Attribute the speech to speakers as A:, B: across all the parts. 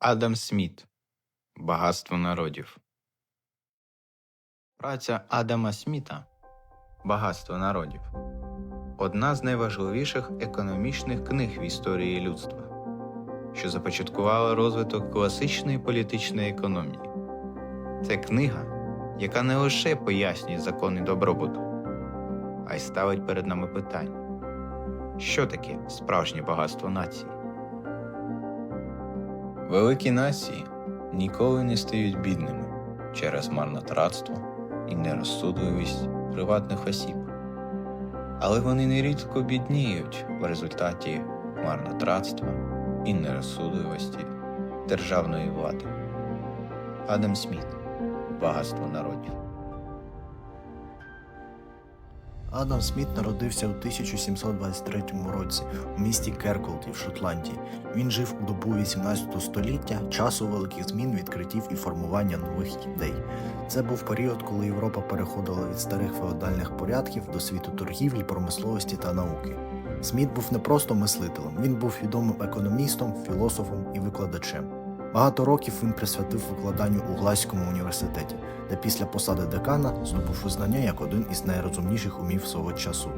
A: Адам Сміт Багатство народів. Праця Адама Сміта Багатство народів одна з найважливіших економічних книг в історії людства, що започаткувала розвиток класичної політичної економії. Це книга, яка не лише пояснює закони добробуту, а й ставить перед нами питання: що таке справжнє багатство нації? Великі нації ніколи не стають бідними через марнотратство і нерозсудливість приватних осіб. Але вони нерідко бідніють в результаті марнотратства і нерозсудливості державної влади. Адам Сміт Багатство народів.
B: Адам Сміт народився у 1723 році у місті Керколді в Шотландії. Він жив у добу 18 століття, часу великих змін, відкриттів і формування нових ідей. Це був період, коли Європа переходила від старих феодальних порядків до світу торгівлі, промисловості та науки. Сміт був не просто мислителем, він був відомим економістом, філософом і викладачем. Багато років він присвятив викладанню у Глазькому університеті, де після посади декана здобув визнання як один із найрозумніших умів свого часу.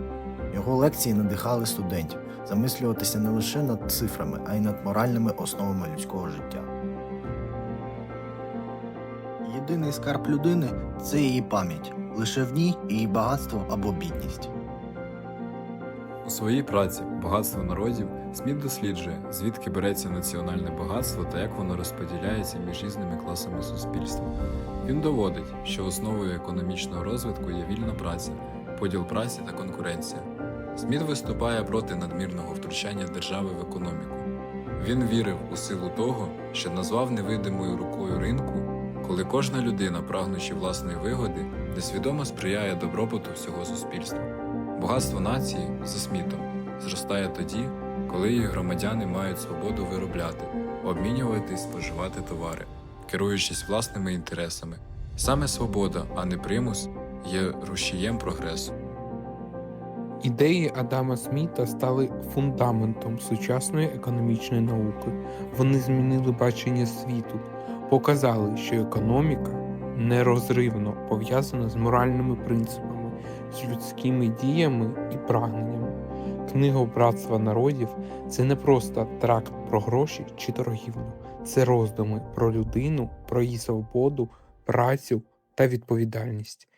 B: Його лекції надихали студентів замислюватися не лише над цифрами, а й над моральними основами людського життя. Єдиний скарб людини це її пам'ять. Лише в ній її багатство або бідність.
C: У своїй праці Багатство народів Сміт досліджує, звідки береться національне багатство та як воно розподіляється між різними класами суспільства. Він доводить, що основою економічного розвитку є вільна праця, поділ праці та конкуренція. Сміт виступає проти надмірного втручання держави в економіку. Він вірив у силу того, що назвав невидимою рукою ринку, коли кожна людина, прагнучи власної вигоди, несвідомо сприяє добробуту всього суспільства. Багатство нації за смітом зростає тоді, коли її громадяни мають свободу виробляти, обмінювати і споживати товари, керуючись власними інтересами. Саме свобода, а не примус, є рушієм прогресу.
D: Ідеї Адама Сміта стали фундаментом сучасної економічної науки. Вони змінили бачення світу, показали, що економіка нерозривно пов'язана з моральними принципами, з людськими діями і прагненнями. Книга Братства народів це не просто тракт про гроші чи торгівлю, це роздуми про людину, про її свободу, працю та відповідальність.